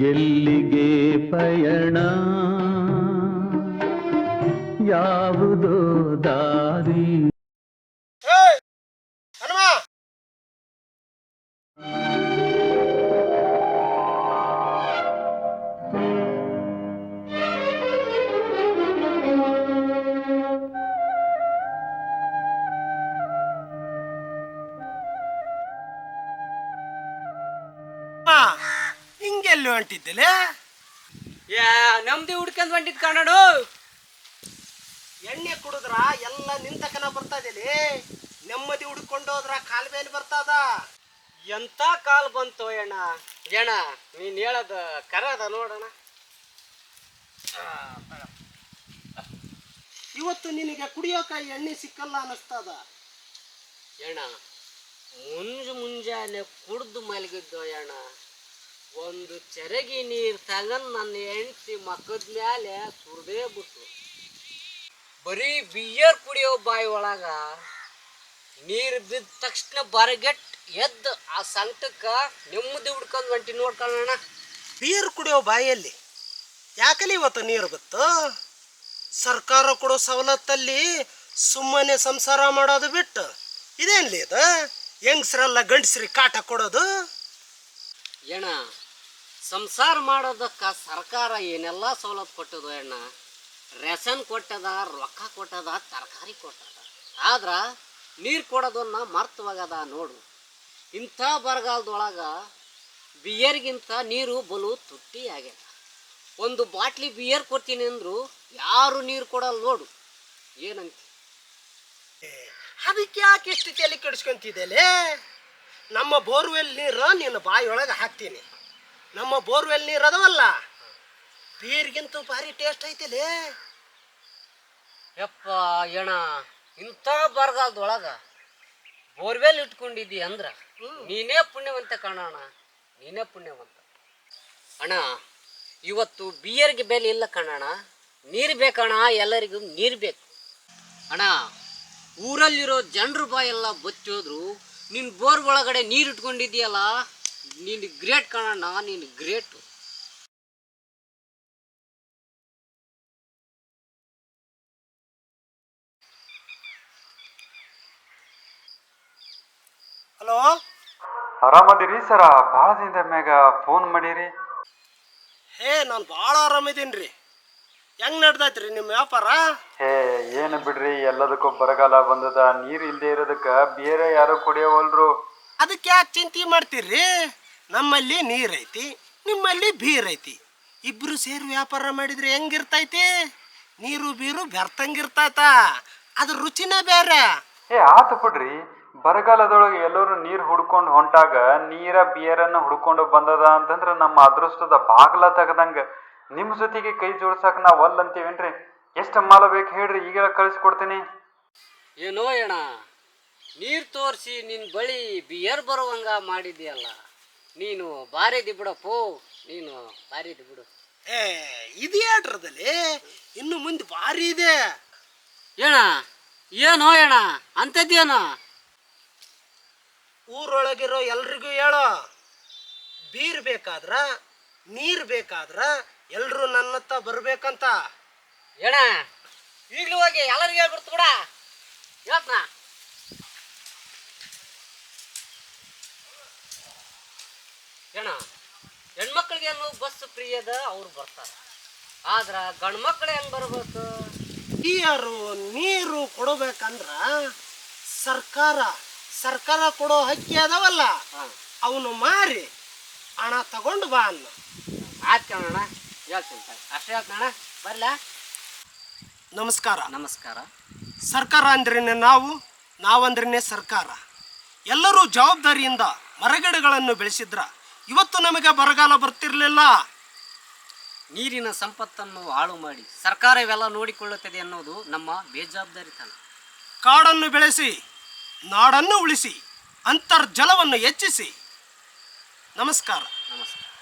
ಎಲ್ಲಿಗೆ ಪಯಣ? ಯಾವುದೋ ದಾರಿ? ಹಿಂಗೆಲ್ಲಿ ಹೊಂಟಿದ್ದಲೆ ಯಾ, ನಮ್ದಿ ಹುಡ್ಕೊಂಡ್ ಹೊಂಟಿದ್ ಕಣಡು ಎಣ್ಣೆ ಕುಡಿದ್ರ ಎಲ್ಲ ನಿಂತಕನ ಇದೇ ನೆಮ್ಮದಿ ಹುಡ್ಕೊಂಡು ಹೋದ್ರ ಕಾಲ್ ಮೇಲೆ ಬರ್ತದ. ಎಂತ ಕಾಲ್ ಬಂತು ಅಣ್ಣ? ಅಣ್ಣ ನೀನ್ ಹೇಳದ ಕರದ ನೋಡೋಣ. ಇವತ್ತು ನಿನಗೆ ಕುಡಿಯೋಕ ಎಣ್ಣೆ ಸಿಕ್ಕಲ್ಲ ಅನಿಸ್ತದ ಅಣ್ಣ ಮುಂಜು ಮುಂಜಾನೆ ಕುಡ್ದು ಮಲಗಿದ್ದು ಅಣ್ಣ? ಒಂದು ಚರಗಿ ನೀರು ತಗನ್ ನನ್ನ ಹೆಂಡತಿ ಮಕ್ಕದ ಮ್ಯಾಲೆ ಸುರದೇ ಬಿಟ್ಟು ಬರೀ ಬಿಯರ್ ಕುಡಿಯೋ ಬಾಯಿ ಒಳಗ ನೀರು ಬಿದ್ದ ತಕ್ಷಣ ಬರಗೆಟ್ ಎದ್ದು ಆ ಸಂಕಟಕ್ಕ ನೆಮ್ಮದಿ ಹುಡ್ಕೊಂಡ್ ಹೊಂಟಿ ನೋಡ್ಕೊಳ್ಳೋಣ. ಬಿಯರ್ ಕುಡಿಯೋ ಬಾಯಲ್ಲಿ ಯಾಕಲಿ ಇವತ್ತು ನೀರು ಬಿತ್ತು? ಸರ್ಕಾರ ಕೊಡೋ ಸವಲತ್ತಲ್ಲಿ ಸುಮ್ಮನೆ ಸಂಸಾರ ಮಾಡೋದು ಬಿಟ್ಟು ಇದೇನ್ಲಿ ಇದು? ಹೆಂಗಸ್ರೆಲ್ಲ ಗಂಡಸ್ರಿ ಕಾಟ ಕೊಡೋದು? ಅಣ್ಣ ಸಂಸಾರ ಮಾಡೋದಕ್ಕೆ ಸರ್ಕಾರ ಏನೆಲ್ಲ ಸವಲತ್ತು ಕೊಟ್ಟದ ಅಣ್ಣ, ರೇಷನ್ ಕೊಟ್ಟದ, ರೊಕ್ಕ ಕೊಟ್ಟದ, ತರಕಾರಿ ಕೊಟ್ಟದ. ಆದ್ರೆ ನೀರು ಕೊಡೋದನ್ನ ಮರ್ತವಾಗದ ನೋಡು. ಇಂಥ ಬರಗಾಲದೊಳಗ ಬಿಯರ್ಗಿಂತ ನೀರು ಬಲು ತುಟ್ಟಿ ಆಗ್ಯದ. ಒಂದು ಬಾಟ್ಲಿ ಬಿಯರ್ ಕೊಡ್ತೀನಿ ಅಂದ್ರು ಯಾರು ನೀರು ಕೊಡಲ್ಲ ನೋಡು. ಏನಂತ? ಅದಕ್ಕೆ ಯಾಕೆ ಇಷ್ಟು ತಲೆ ಕೆಡಿಸ್ಕೊಂತಿದ್ದೇಲೆ ನಮ್ಮ ಬೋರ್ವೆಲ್ ನೀರು ನೀನು ಬಾಯಿಯೊಳಗೆ ಹಾಕ್ತೀನಿ. ನಮ್ಮ ಬೋರ್ವೆಲ್ ನೀರು ಅದವಲ್ಲ? ಬೀರ್ಗಿಂತೂ ಭಾರಿ ಟೇಸ್ಟ್ ಐತಿಲೇ. ಯಪ್ಪ ಏಣ ಇಂಥ ಬರಗಾಲದೊಳಗ ಬೋರ್ವೆಲ್ ಇಟ್ಕೊಂಡಿದ್ದಿ ಅಂದ್ರ ನೀನೇ ಪುಣ್ಯವಂತ ಕಾಣೋಣ ನೀನೇ ಪುಣ್ಯವಂತ. ಅಣ್ಣ ಇವತ್ತು ಬಿಯರ್ಗೆ ಬೆಲೆ ಇಲ್ಲ ಕಣಣ್ಣ ನೀರು ಬೇಕಣ್ಣ ಎಲ್ಲರಿಗೂ ನೀರು ಬೇಕು. ಅಣ್ಣ ಊರಲ್ಲಿರೋ ಜನರು ಬಾಯೆಲ್ಲ ಬಚ್ಚೋದ್ರು ನಿನ್ನ ಬೋರ್ ಒಳಗಡೆ ನೀರು ಇಟ್ಕೊಂಡಿದ್ಯಲ್ಲ ನೀನು ಗ್ರೇಟ್ ಕಾಣಣ್ಣ ನೀನು ಗ್ರೇಟು. ಹಲೋ? ಆರಾಮದಿರಿ ಸರ? ಭಾಳ ದಿನದ ಮ್ಯಾಗ ಫೋನ್ ಮಾಡೀರಿ. ಹೇ ನಾನು ಭಾಳ ಆರಾಮಿದ್ದೀನಿ ರೀ ಹೆಂಗ್ ನಡ್ದೈತ್ರಿ ನಿಮ್ಮ ವ್ಯಾಪಾರ? ಹೇ ಏನು ಬಿಡ್ರಿ ಎಲ್ಲದಕ್ಕೂ ಬರಗಾಲ ಬಂದದ ನೀರ್ ಇಲ್ದೇ ಇರೋದಕ್ಕೆ ಬೇರೆ ಯಾರು ಕುಡಿಯವಲ್ರು? ಅದಕ್ಕೆ ಯಾಕೆ ಚಿಂತೆ ಮಾಡ್ತೀರ್ರಿ? ನಮ್ಮಲ್ಲಿ ನೀರೈತಿ ನಿಮ್ಮಲ್ಲಿ ಬೀರ್ ಐತಿ. ಇಬ್ರು ಸೇರಿ ವ್ಯಾಪಾರ ಮಾಡಿದ್ರೆ ಹೆಂಗಿರ್ತೈತಿ? ನೀರು ಬೀರು ಬೆರ್ತಂಗಿರ್ತೈತ ಅದ್ರ ರುಚಿನೇ ಬೇರೆ. ಏ ಆತು ಬಿಡ್ರಿ ಬರಗಾಲದೊಳಗೆ ಎಲ್ಲರೂ ನೀರು ಹುಡ್ಕೊಂಡು ಹೊಂಟಾಗ ನೀರ ಬಿಯರನ್ನ ಹುಡ್ಕೊಂಡು ಬಂದದ ಅಂತಂದ್ರೆ ನಮ್ಮ ಅದೃಷ್ಟದ ಬಾಗ್ಲ ತೆಗ್ದಂಗ ನಿಮ್ಮ ಜೊತೆಗೆ ಕೈ ಜೋಡ್ಸಕ್ ನಾವು ಅಲ್ಲ ಅಂತೀವೇನ್ರಿ ಎಷ್ಟು ಮಾಲ ಬೇಕು ಹೇಳ್ರಿ ಈಗೆಲ್ಲ ಕಳಿಸ್ಕೊಡ್ತೀನಿ. ಏನೋ ಅಣ್ಣ ನೀರು ತೋರಿಸಿ ನಿನ್ನ ಬಳಿ ಬಿಯರ್ ಬರುವಂಗ ಮಾಡಿದ್ಯಲ್ಲ ನೀನು ಬಾರಿದಿ ಬಿಡಪ್ಪೋ ನೀನು ಬಾರಿದಿ ಬಿಡು. ಏ ಇದು ಏಟ್ರದಲ್ಲಿ ಇನ್ನು ಮುಂದೆ ಭಾರಿ ಇದೆ. ಏಣ ಏನೋ ಅಣ್ಣ ಅಂಥದ್ದೇನೋ? ಊರೊಳಗಿರೋ ಎಲ್ರಿಗೂ ಹೇಳೋ ಬೀರ್ ಬೇಕಾದ್ರ ನೀರ್ ಬೇಕಾದ್ರ ಎಲ್ರು ನನ್ನತ್ತ ಬರ್ಬೇಕಂತ. ಏಣ ಈಗಲೂ ಹೋಗಿ ಎಲ್ಲರಿಗೆ ಹೇಳ್ಬಿಡ್ತು ಕೂಡ. ಹೇಳ್ತನ. ಏಣ ಹೆಣ್ಮಕ್ಳಿಗೆ ಏನು ಬಸ್ ಫ್ರೀ ಅದ ಅವ್ರು ಬರ್ತಾರೆ. ಆದ್ರ ಗಂಡ್ಮಕ್ಳು ಹೆಂಗ್ ಬರ್ಬೇಕು? ಟೀಯರು ನೀರು ಕೊಡಬೇಕಂದ್ರ ಸರ್ಕಾರ ಸರ್ಕಾರ ಕೊಡೋ ಹಕ್ಕಿ ಅದಾವಲ್ಲ ಅವನು ಮಾರಿ ಹಣ ತಗೊಂಡು ಬಾ ಅನ್ನ. ಆಯ್ತು ಕಣಣ್ಣ. ಹೇಳ್ತೀನಿ. ಅಷ್ಟೇ ಬರಲಾ? ನಮಸ್ಕಾರ. ನಮಸ್ಕಾರ. ಸರ್ಕಾರ ಅಂದ್ರೇನೆ ನಾವು ನಾವಂದ್ರೇನೆ ಸರ್ಕಾರ. ಎಲ್ಲರೂ ಜವಾಬ್ದಾರಿಯಿಂದ ಮರಗಿಡಗಳನ್ನು ಬೆಳೆಸಿದ್ರ ಇವತ್ತು ನಮಗೆ ಬರಗಾಲ ಬರ್ತಿರಲಿಲ್ಲ. ನೀರಿನ ಸಂಪತ್ತನ್ನು ಹಾಳು ಮಾಡಿ ಸರ್ಕಾರ ಇವೆಲ್ಲ ನೋಡಿಕೊಳ್ಳುತ್ತದೆ ಅನ್ನೋದು ನಮ್ಮ ಬೇಜವಾಬ್ದಾರಿತನ. ಕಾಡನ್ನು ಬೆಳೆಸಿ ನಾಡನ್ನು ಉಳಿಸಿ ಅಂತರ್ಜಲವನ್ನು ಹೆಚ್ಚಿಸಿ. ನಮಸ್ಕಾರ. ನಮಸ್ಕಾರ.